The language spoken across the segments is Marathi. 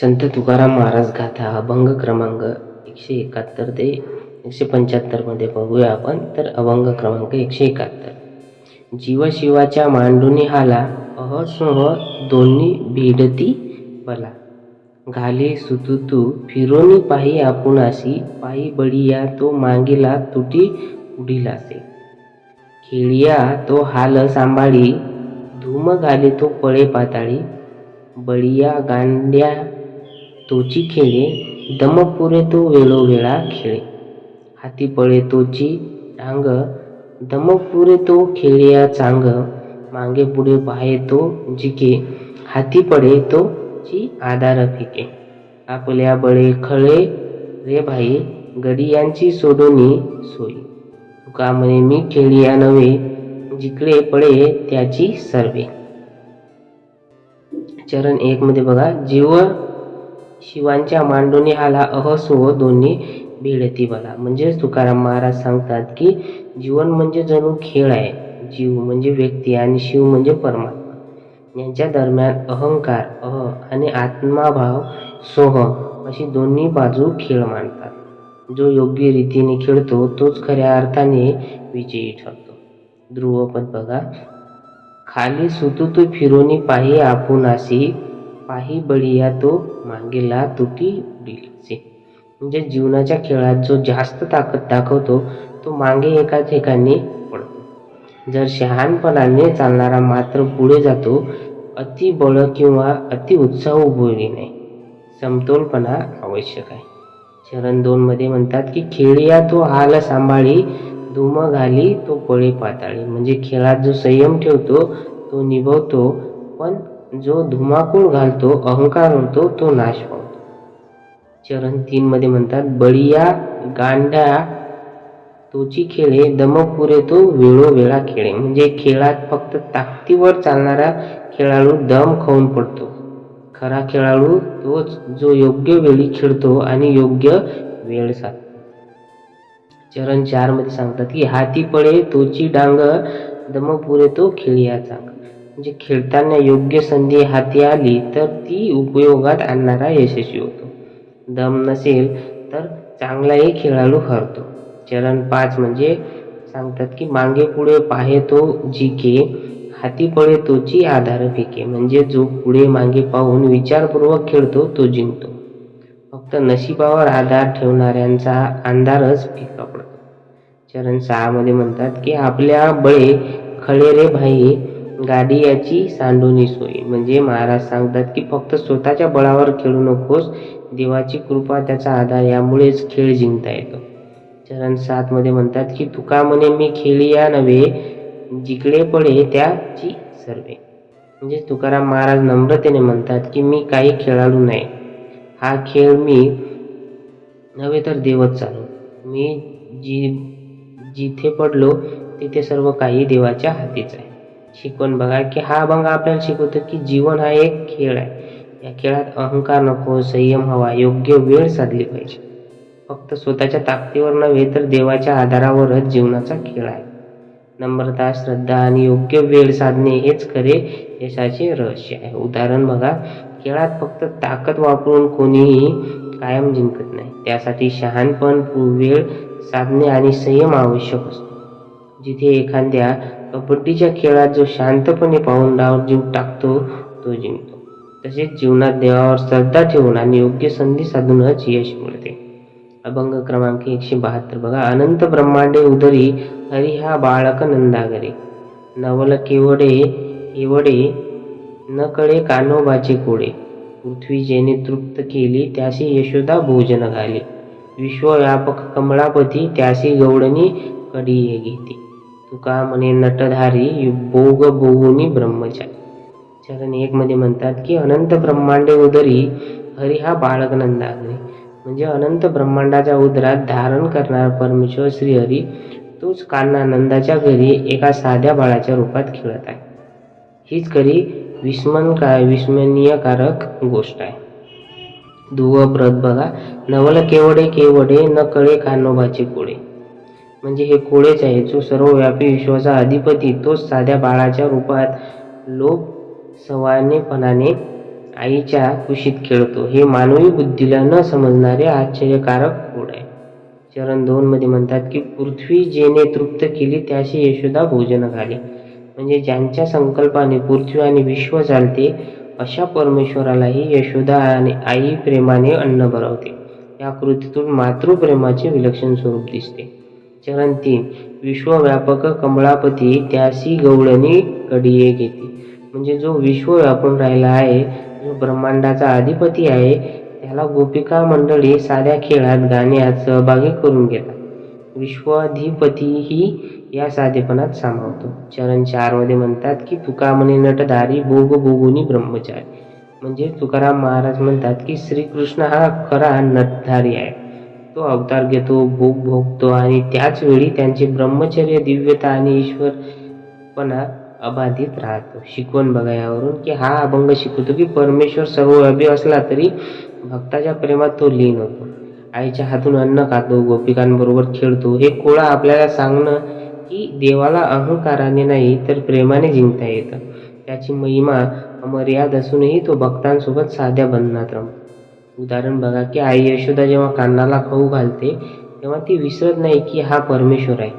संत तुकाराम महाराज गाथा अभंग क्रमांक एकशे एकाहत्तर ते एकशे पंच्याहत्तरमध्ये बघूया आपण. तर अभंग क्रमांक एकशे एकाहत्तर. जीव शिवाच्या मांडुनी हाला अहसोह दोन्ही भिडती बला. घाले सुतुतू फिरोनी पाही आपुनासी पायी बळीया तो मागेला तुटी उडीलासे. खेळिया तो हाल सांभाळी धूम घाले तो पळे पाताळी. बळिया गांड्या तोची खेळे दम पुरे तो वेळोवेळा खेळे. हाती पळे तोची डांग दम पुरे तो खेळिया चांग. मागे पुढे पाहे तो जिके हाती पडे तो ची आधार फिके. आपल्या बळे खळे रे भाई गडियांची सोडोनी सोय तुका म्हणे मी खेळिया नव्हे जिकडे पडे त्याची सर्वे. चरण एक मध्ये बघा जीव शिवांच्या मांडोनी हाला अहसो दोन्ही भिडती मला. म्हणजेच तुकाराम महाराज सांगतात की जीवन म्हणजे जणू खेळ आहे. जीव म्हणजे व्यक्ती आणि शिव म्हणजे परमात्मा. यांच्या दरम्यान अहंकार अह आणि आत्माभाव सोह अशी दोन्ही बाजू खेळ मांडतात. जो योग्य रीतीने खेळतो तोच खऱ्या अर्थाने विजयी ठरतो. ध्रुवपद बघा. खाली सुतू तू फिरोनी पाही आपुनासी पाही बळिया तो मागेला तुटी उडीलचे म्हणजे जीवनाच्या खेळात जो जास्त ताकद दाखवतो तो मागे एका ठिकाणी पडतो. जर शहाणपणाने चालणारा मात्र पुढे जातो अति बळ किंवा अति उत्साह उभवली नाही. समतोलपणा आवश्यक आहे. चरण दोन मध्ये म्हणतात की खेळिया तो हाल सांभाळी धुम घाली तो पळे पाताळी. म्हणजे खेळात जो संयम ठेवतो तो निभवतो पण जो धुमाकूळ घालतो अहंकार होतो तो नाश पावतो चरण तीन मध्ये म्हणतात बळिया गांड्या तोची खेळे दमपुरे तो वेळोवेळा खेळे. म्हणजे खेळात फक्त ताकदीवर चालणारा खेळाडू दम खाऊन पडतो. खरा खेळाडू तोच जो योग्य वेळी खेळतो आणि योग्य वेळ साधतो. चरण चारमध्ये सांगतात की हाती पळे तोची डांग दमपुरे तो खेळिया चांग म्हणजे खेळताना योग्य संधी हाती आली तर ती उपयोगात आणणारा यशस्वी होतो. दम नसेल तर चांगलाही खेळाडू हरतो. चरण पाच म्हणजे सांगतात की मागे पुढे पाहे तो जिके हाती पळे तोची आधार फिके. म्हणजे जो पुढे मागे पाहून विचारपूर्वक खेळतो तो जिंकतो. फक्त नशिबावर आधार ठेवणाऱ्यांचा अंधारच फिका पडतो. चरण सहामध्ये म्हणतात की आपल्या बळे खळेरे भाई गाडी याची सांडोनी सोय. म्हणजे महाराज सांगतात की फक्त स्वतःच्या बळावर खेळू नकोस. देवाची कृपा त्याचा आधार यामुळेच खेळ जिंकता येतो. चरण सात मध्ये म्हणतात की तुका म्हणे मी खेळिया नव्हे जिकडे पडे त्याची सर्वे. म्हणजे तुकाराम महाराज नम्रतेने म्हणतात की मी काही खेळाडू नाही. हा खेळ मी नव्हे तर देवच चालू मी जी जिथे पडलो तिथे सर्व काही देवाच्या हातीच आहे. शिकवण बघा की हा अभंग आपल्याला शिकवतो की जीवन हा एक खेळ आहे. या खेळात अहंकार नको संयम हवा योग्य वेळ साधली पाहिजे. फक्त स्वतःच्या ताकदीवर नव्हे तर देवाच्या आधारावरच जीवनाचा खेळ आहे. नम्रता श्रद्धा आणि योग्य वेळ साधणे हेच खरे यशाचे रहस्य आहे. उदाहरण बघा खेळात फक्त ताकद वापरून कोणीही कायम जिंकत नाही. त्यासाठी शहाणपण वेळ साधणे आणि संयम आवश्यक असतो. जिथे एखाद्या कबड्डीच्या खेळात जो शांतपणे पाहून डाव जिंक टाकतो तो जिंकतो. तसेच जीवनात देवावर श्रद्धा ठेवून आणि योग्य संधी साधूनच यश मिळते. अभंग क्रमांक एकशे बहात्तर बघा. अनंत ब्रह्मांडे उदरी हरी हा बाळक नंदागरे. नवल केवडे एवढे न कळे कानोबाचे कोडे. पृथ्वी जेने तृप्त केली त्याशी यशोदा भोजन घाली. विश्वव्यापक कमळापती त्याशी गौडणी कडी घेते. तुका म्हणे नटधारी भोग भोगुनी ब्रह्मचारी. चरण एक मध्ये म्हणतात की अनंत ब्रह्मांडे उदरी हरी हा बाळक नंदागरे म्हणजे अनंत ब्रह्मांडाच्या उदरात धारण करणारा परमेश्वर श्री हरी तोच कान्हा नंदाच्या घरी एका साध्या बाळाच्या रूपात खेळत आहे. हीच खरी विस्मन का विस्मरणीयकारक गोष्ट आहे. दुवप्रत बघा. नवल केवडे केवडे न कळे कान्होबाचे पुढे. म्हणजे हे कोडेच आहे. जो सर्वव्यापी विश्वाचा अधिपती तोच साध्या बाळाच्या रूपात लोक सवानेपणाने आईच्या कुशीत खेळतो. हे मानवी बुद्धीला न समजणारे आश्चर्यकारक कोड आहे. चरण दोन मध्ये म्हणतात की पृथ्वी जेने तृप्त केली त्याशी यशोदा भोजन घाली. म्हणजे ज्यांच्या संकल्पाने पृथ्वी आणि विश्व चालते अशा परमेश्वरालाही यशोदा आणि आई प्रेमाने अन्न भरवते. या कृतीतून मातृप्रेमाचे विलक्षण स्वरूप दिसते. चरण तीन विश्वव्यापक कमळापती त्यासी गवळणी कडिये घेते. म्हणजे जो विश्व व्यापून राहिला आहे जो ब्रह्मांडाचा अधिपती आहे त्याला गोपिका मंडळी साध्या खेळात गाण्यात सहभागी करून घेतात. विश्वाधिपतीही या साधेपणात सामावतो. चरण चारमध्ये म्हणतात की तुका म्हणे नटधारी भोग भोगुनी ब्रह्मचारी. म्हणजे तुकाराम महाराज म्हणतात की श्रीकृष्ण हा खरा नटधारी आहे. तो अवतार घेतो भोग भोगतो आणि त्याच वेळी त्यांचे ब्रह्मचर्य दिव्यता आणि ईश्वरपणा अबाधित राहतो. शिकवण बघा यावरून की हा अभंग शिकवतो की परमेश्वर सर्वव्यापी असला तरी भक्ताच्या प्रेमात तो लीन होतो. आईच्या हातून अन्न खातो गोपिकांबरोबर खेळतो. हे कोळा आपल्याला सांगणं की देवाला अहंकाराने नाही तर प्रेमाने जिंकता येतं. त्याची महिमा अमर्याद असूनही तो भक्तांसोबत साध्या बंधनात रमतो. उदाहरण बघा की आई यशोदा जेव्हा कान्नाला खाऊ घालते तेव्हा ती विसरत नाही की हा परमेश्वर आहे.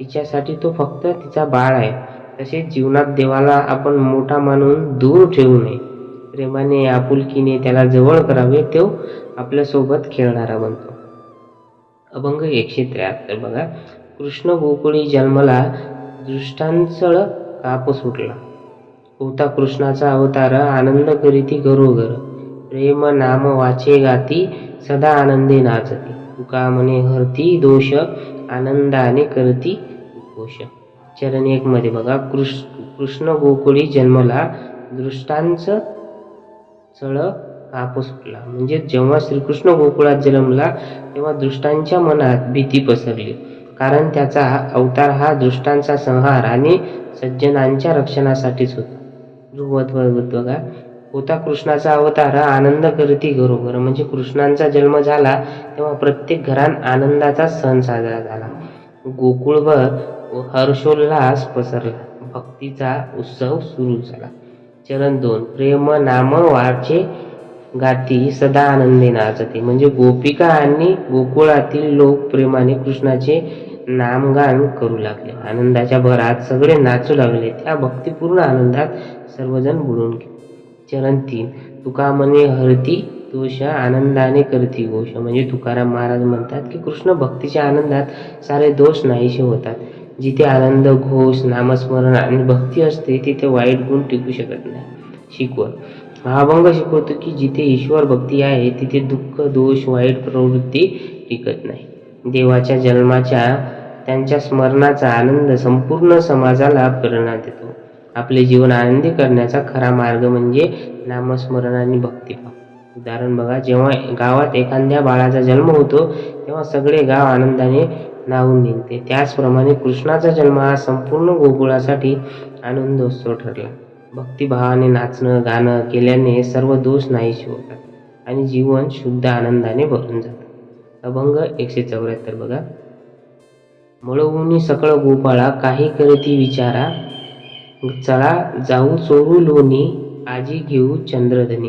तिच्यासाठी तो फक्त तिचा बाळ आहे. तसेच जीवनात देवाला आपण मोठा मानून दूर ठेवू नये. प्रेमाने आपुलकीने त्याला जवळ करावे तो आपल्यासोबत खेळणारा बनतो. अभंग एकशे त्र्याहत्तर बघा. कृष्ण गोकुळी जन्मला दृष्टांचळ काप सुटला होता कृष्णाचा अवतार आनंद करीती घरोघर. प्रेम नाम वाचे गाती सदा आनंदे नाचती. तुका म्हणे हरती दोष आनंदाने करती घोष चरण एक मध्ये बघा. कृष्ण कृष्ण गोकुळी जन्मला दृष्टांच चळ कापूस सुटला म्हणजे जेव्हा श्रीकृष्ण गोकुळात जन्मला तेव्हा दृष्टांच्या मनात भीती पसरली. कारण त्याचा अवतार हा दृष्टांचा संहार आणि सज्जनांच्या रक्षणासाठीच होता. ध्रुवत बघा. होता कृष्णाचा अवतार आनंद करती घरोघर. म्हणजे कृष्णांचा जन्म झाला तेव्हा प्रत्येक घरात आनंदाचा सण साजरा झाला. गोकुळभर हर्षोल्लास पसरला. भक्तीचा उत्सव सुरू झाला. चरण दोन प्रेम नाम वारचे गाती सदा आनंदे नाचते. म्हणजे गोपिका आणि गोकुळातील लोक प्रेमाने कृष्णाचे नामगान करू लागले. आनंदाच्या भरात सगळे नाचू लागले. त्या भक्तिपूर्ण आनंदात सर्वजण बुडून गेले. चरण तीन तुका म्हणे हरती तोषा आनंदाने करती घोष म्हणजे तुकाराम महाराज म्हणतात की कृष्ण भक्तीच्या आनंदात सारे दोष नाहीसे होतात. जिथे आनंद घोष नामस्मरण आणि भक्ती असते तिथे वाईट गुण टिकू शकत नाही. शिकवण. महाभंग अभंग शिकवतो की जिथे ईश्वर भक्ती आहे तिथे दुःख दोष वाईट प्रवृत्ती टिकत नाही. देवाच्या जन्माच्या त्यांच्या स्मरणाचा आनंद संपूर्ण समाजाला प्रेरणा देतो. आपले जीवन आनंदी करण्याचा खरा मार्ग म्हणजे नामस्मरण आणि भक्तिभाव उदाहरण बघा जेव्हा गावात एखाद्या बाळाचा जन्म होतो तेव्हा सगळे गाव आनंदाने नावून निघते. त्याचप्रमाणे कृष्णाचा जन्म हा संपूर्ण गोकुळासाठी आनंदोत्सव ठरला. भक्तिभावाने नाचणं गाणं केल्याने सर्व दोष नाहीशी होतात आणि जीवन शुद्ध आनंदाने भरून जातं. अभंग एकशे चौऱ्याहत्तर बघा. मळवून सकळ गोपाळा काही करती विचारा चला जाऊ चोरू लोणी आजी घेऊ चंद्रधनी.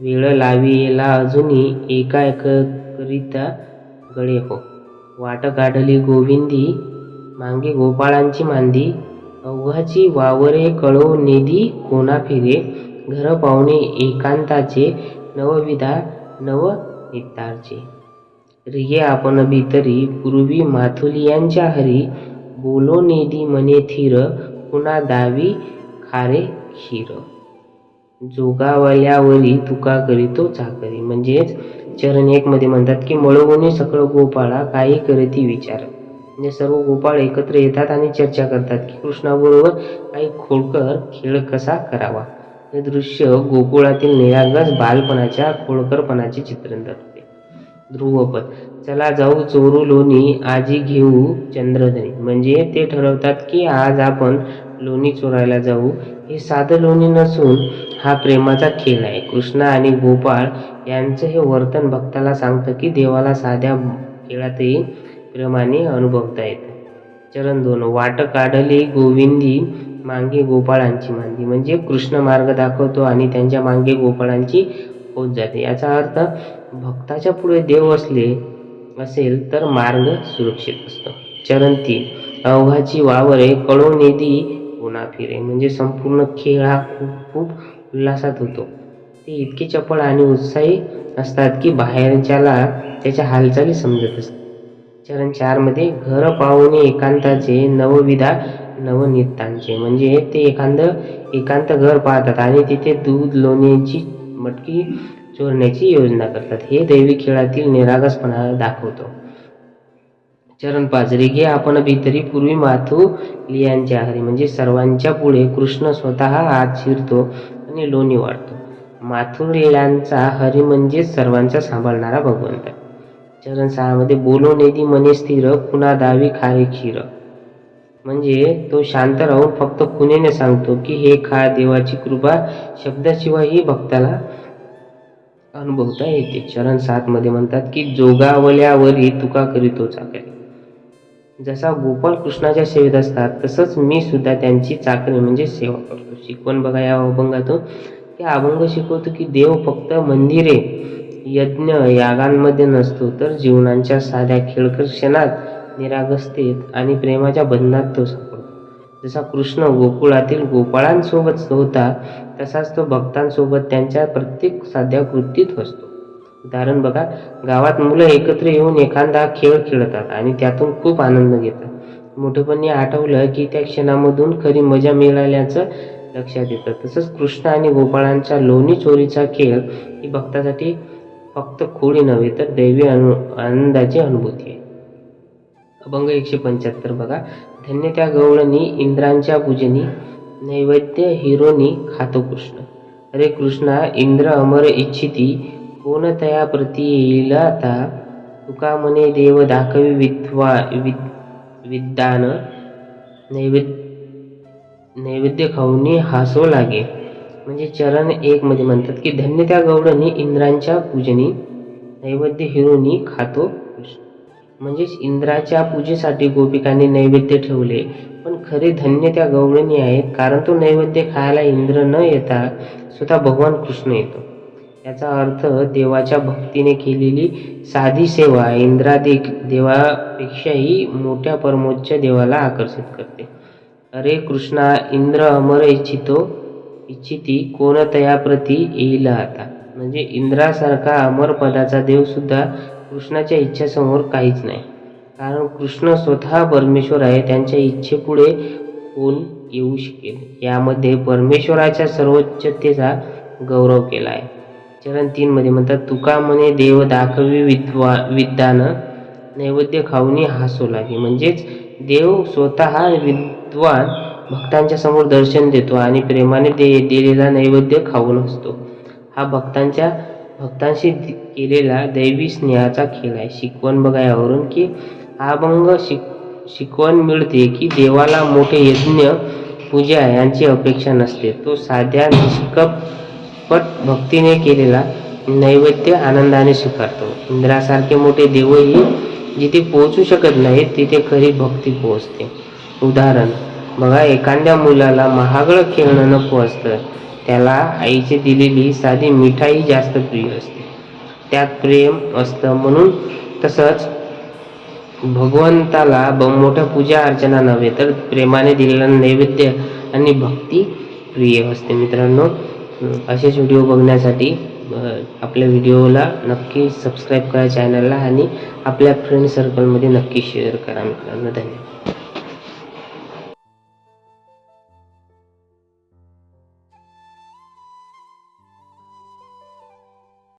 वेळ लावी अजूनही एका एकरीता गळे हो. वाट काढली गोविंदी मांगे गोपाळांची मांदी. अव्हाची वावरे कळो नेदी कोणा फिरे? घर पाहुणे एकांताचे नवविधा नव नितारचे. रिये आपण भीतरी पूर्वी माथुलियांच्या हरी. बोलो नेदी मने थिर पुन्हा दावी खारे खीर. जोगावल्यावरी तुका करीतो चाकरी. म्हणजेच चरण एक मध्ये म्हणतात की मळवणी सकळ गोपाळा काही करती विचार. म्हणजे सर्व गोपाळ एकत्र येतात आणि चर्चा करतात की कृष्णाबरोबर काही खोडकर खेळ कसा करावा? हे दृश्य गोकुळातील निरागस बालपणाच्या खोडकरपणाचे चित्रण करते ध्रुवपद. चला जाऊ चोरू लोणी आजी घेऊ चंद्रधनी. म्हणजे ते ठरवतात की आज आपण लोणी चोरायला जाऊ हे साधं लोणी नसून हा प्रेमाचा खेळ आहे. कृष्णा आणि गोपाळ यांचं हे वर्तन भक्ताला सांगतं की देवाला साध्या खेळातही प्रेमाने अनुभवता येतं. चरण दोन वाट काढली गोविंदी मांगे गोपाळांची मांदी. म्हणजे कृष्ण मार्ग दाखवतो आणि त्यांच्या मांगे गोपाळांची होत जाते. याचा अर्थ भक्ताच्या पुढे देव असले असेल तर मार्ग सुरक्षित असतो. चरण तीन अवघाची वावरे कळो नेदी पुन्हा फिरे. म्हणजे संपूर्ण खेळ हा खूप खूप उल्हासात होतो. ते इतके चपळ आणि उत्साही असतात की बाहेरच्याला त्याच्या हालचाली समजत असतात. चरण चारमध्ये घर पाहुणे एकांताचे नवविधा नवनित्तांचे म्हणजे ते एखादं एकांत घर पाहतात आणि तिथे दूध लोण्याची मटकी चोरण्याची योजना करतात. हे दैवी खेळातील निरागसपणा दाखवतो. चरण पाजरी घे. आपण भीतरी पूर्वी माथू लियांच्या हरी म्हणजे सर्वांच्या पुढे कृष्ण स्वतः हात शिरतो आणि लोणी वाढतो. माथुर लिळ्यांचा हरी म्हणजे सर्वांचा सांभाळणारा भगवंत चरण सहामध्ये बोलो नेदी मने स्थिर खुणा दावी खारे क्षीर म्हणजे तो शांत राहून फक्त खुनेने सांगतो की हे खा देवाची कृपा शब्दाशिवायही भक्ताला अनुभवता येते. चरण सात मध्ये म्हणतात की जोगावल्यावरी तुका करीतो चाकरी जसा गोपाल कृष्णाच्या सेवेत असतात तसंच मी सुद्धा त्यांची चाकरी म्हणजे सेवा करतो. शिकवण बघा या अभंगातून. ते अभंग शिकवतो की देव फक्त मंदिरे यज्ञ यागांमध्ये नसतो तर जीवनांच्या साध्या खेळकर क्षणात निरागसतेत आणि प्रेमाच्या बंधनात तो सापडतो. जसा कृष्ण गोकुळातील गोपाळांसोबत होता तसाच तो भक्तांसोबत त्यांच्या प्रत्येक साध्या कृतीत असतो उदाहरण बघा. गावात मुलं एकत्र येऊन एखादा खेळ खेळतात आणि त्यातून खूप आनंद घेतात. मोठेपणी आठवलं की त्या क्षणामधून खरी मजा मिळाल्याचं लक्षात येतं. तसंच कृष्ण आणि गोपाळांचा लोणी चोरीचा खेळ ही भक्तासाठी फक्त खोडी नव्हे तर दैवी अनु आनंदाची अनुभूती आहे. अभंग एकशे पंच्याहत्तर बघा. धन्य त्या गवळणी इंद्रांच्या पूजनी नैवेद्य हिरोनी खातो कृष्ण. अरे कृष्णा इंद्र अमर इच्छिती कोणतया प्रती येईल आता तुका म्हणे देव दाखवी विद्वा विद विद्यान. नैवेद्य नैवेद्य खाऊनी हासो लागे. म्हणजे चरण एक मध्ये म्हणतात की धन्य त्या गौडनी इंद्रांच्या पूजनी नैवेद्य हिरोनी खातो कृष्ण म्हणजेच इंद्राच्या पूजेसाठी गोपिकांनी नैवेद्य ठेवले. पण खरे धन्य त्या गौडणी आहेत कारण तो नैवेद्य खायला इंद्र न येता स्वतः भगवान कृष्ण येतो. याचा अर्थ देवाच्या भक्तीने केलेली साधी सेवा इंद्रादिक देवापेक्षाही मोठ्या परमोच्च देवाला आकर्षित करते. अरे कृष्णा इंद्र अमर इच्छितो इच्छिती कोणतया प्रती येईल आता? म्हणजे इंद्रासारखा अमर पदाचा देवसुद्धा कृष्णाच्या इच्छेसमोर काहीच नाही. कारण कृष्ण स्वतः परमेश्वर आहे त्यांच्या इच्छेपुढे कोण येऊ शकेल? यामध्ये परमेश्वराच्या सर्वोच्चतेचा गौरव केला आहे. चरण तीन मध्ये म्हणतात तुका म्हणे देव दाखवी विद्वा विद्वान नैवेद्य खाऊनी हसू लागे. म्हणजेच देव स्वतः विद्वान भक्तांच्या समोर दर्शन देतो आणि प्रेमाने दे दिलेला नैवेद्य खाऊन असतो हा भक्तांच्या भक्तांशी केलेला दैवी स्नेहाचा खेळ आहे. शिकवण बघा यावरून की हा अभंग शिक शिकवण मिळते की देवाला मोठे यज्ञ पूजा यांची अपेक्षा नसते. तो साध्या पट भक्तीने केलेला नैवेद्य आनंदाने स्वीकारतो. इंद्रासारखे मोठे देवही जिथे पोहोचू शकत नाहीत तिथे खरी भक्ती पोहोचते. उदाहरण बघा एखाद्या मुलाला महागडं खेळणं नको असतं. त्याला आईची दिलेली साधी मिठाई जास्त प्रिय असते. त्यात प्रेम असतं म्हणून तसंच भगवंताला ब मोठ्या पूजा अर्चना नव्हे तर प्रेमाने दिलेला नैवेद्य आणि भक्ती प्रिय असते मित्रांनो. असेच व्हिडिओ बघण्यासाठी आपल्या व्हिडिओला नक्की सबस्क्राईब करा चॅनलला आणि आपल्या फ्रेंड सर्कलमध्ये नक्की शेअर करा मित्रांनो. धन्यवाद.